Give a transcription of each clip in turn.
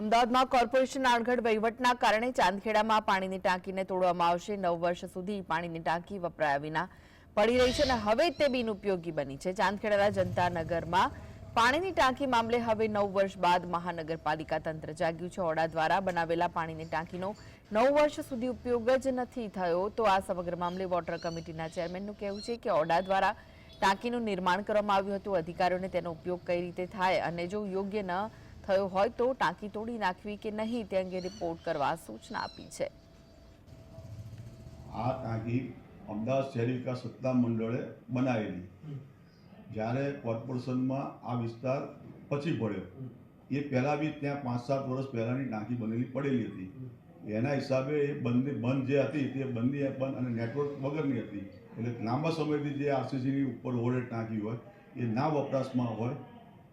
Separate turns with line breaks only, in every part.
અમદાવાદમાં કોર્પોરેશન આણગઢ વહીવટના કારણે ચાંદખેડામાં પાણીની ટાંકીને તોડવામાં આવશે. નવ વર્ષ સુધી પાણીની ટાંકી વપરાયા વિના પડી રહી છે અને હવે તે બિનઉપયોગી બની છે. ચાંદખેડાના જનતાનગરમાં પાણીની ટાંકી મામલે હવે નવ વર્ષ બાદ મહાનગરપાલિકા તંત્ર જાગ્યું છે. ઓડા દ્વારા બનાવેલા પાણીની ટાંકીનો નવ વર્ષ સુધી ઉપયોગ જ નથી થયો. તો આ સમગ્ર મામલે વોટર કમિટીના ચેરમેનનું કહેવું છે કે ઓડા દ્વારા ટાંકીનું નિર્માણ કરવામાં આવ્યું હતું. અધિકારીઓને તેનો ઉપયોગ કઈ રીતે થાય અને જો યોગ્ય ન થયો હોય તો ટાંકી તોડી નાખવી કે નહીં તે અંગે રિપોર્ટ કરવા સૂચના આપી છે.
આ ટાંકી અમદાવાદ શહેરી વિકાસ સત્તા મંડળે બનાવેલી. જ્યારે કોર્પોરેશનમાં આ વિસ્તાર પછી પડ્યો. એ પહેલાં બી ત્યાં પાંચ સાત વર્ષ પહેલાંની ટાંકી બનેલી પડેલી હતી. એના હિસાબે એ બંને બંધ જે હતી તે બંધની બંધ અને નેટવર્ક વગરની હતી. એટલે લાંબા સમયથી જે આરસીસીની ઉપર ઓવરહેડ ટાંકી હોય, એ ના વપરાશમાં હોય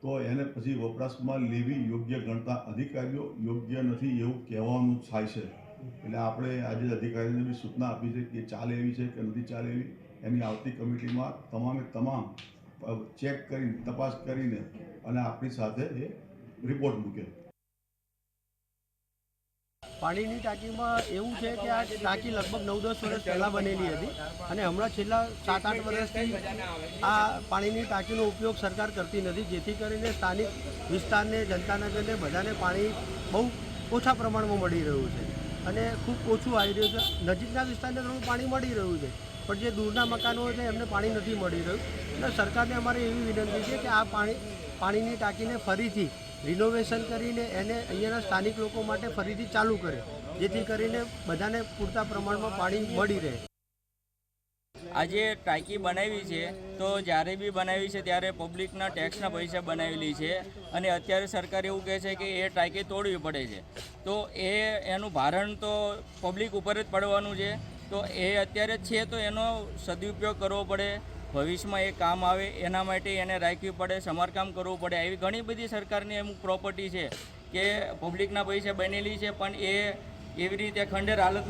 તો એને પછી વપરાશમાં લેવી યોગ્ય ગણતા અધિકારીઓ યોગ્ય નથી એવું કહેવાનું થાય છે. એટલે આપણે આજે અધિકારીને બી સૂચના આપી છે કે ચાલે એવી છે કે નથી ચાલે એવી, એની આવતી કમિટીમાં તમામે તમામ ચેક કરીને, તપાસ કરીને અને આપણી સાથે એ રિપોર્ટ મૂકે.
પાણીની ટાંકીમાં એવું છે કે આ ટાંકી લગભગ નવ દસ વર્ષ પહેલાં બનેલી હતી અને હમણાં છેલ્લા સાત આઠ વર્ષથી આ પાણીની ટાંકીનો ઉપયોગ સરકાર કરતી નથી, જેથી કરીને સ્થાનિક વિસ્તારને જનતાનગરને બધાને પાણી બહુ ઓછા પ્રમાણમાં મળી રહ્યું છે. અને ખૂબ ઓછું આવી રહ્યું છે. નજીકના વિસ્તારને થોડું પાણી મળી રહ્યું છે, પણ જે દૂરના મકાનો છે એમને પાણી નથી મળી રહ્યું. અને સરકારને અમારે એવી વિનંતી છે કે આ પાણી, પાણીની ટાંકીને ફરીથી રિનોવેશન કરીને એને અહીંયાના સ્થાનિક લોકો માટે ફરીથી ચાલુ કરે, જેથી કરીને બધાને પૂરતા પ્રમાણમાં પાણી મળી રહે.
આજે ટાંકી બનાવી છે, તો જ્યારે બી બનાવી છે ત્યારે પબ્લિકના ટેક્સના પૈસા બનાવેલી છે અને અત્યારે સરકાર એવું કહે છે કે એ ટાંકી તોડવી પડે છે. તો એ, એનું ભારણ તો પબ્લિક ઉપર જ પડવાનું છે. તો એ અત્યારે છે, તો એનો સદુપયોગ કરવો પડે. ભવિષ્યમાં એ કામ આવે એના માટે એને રાખવી પડે, સમારકામ કરવું પડે. એવી ઘણી બધી સરકારની અમુક પ્રોપર્ટી છે કે પબ્લિકના પૈસે બનેલી છે, પણ એ એવી રીતે ખંડેર હાલત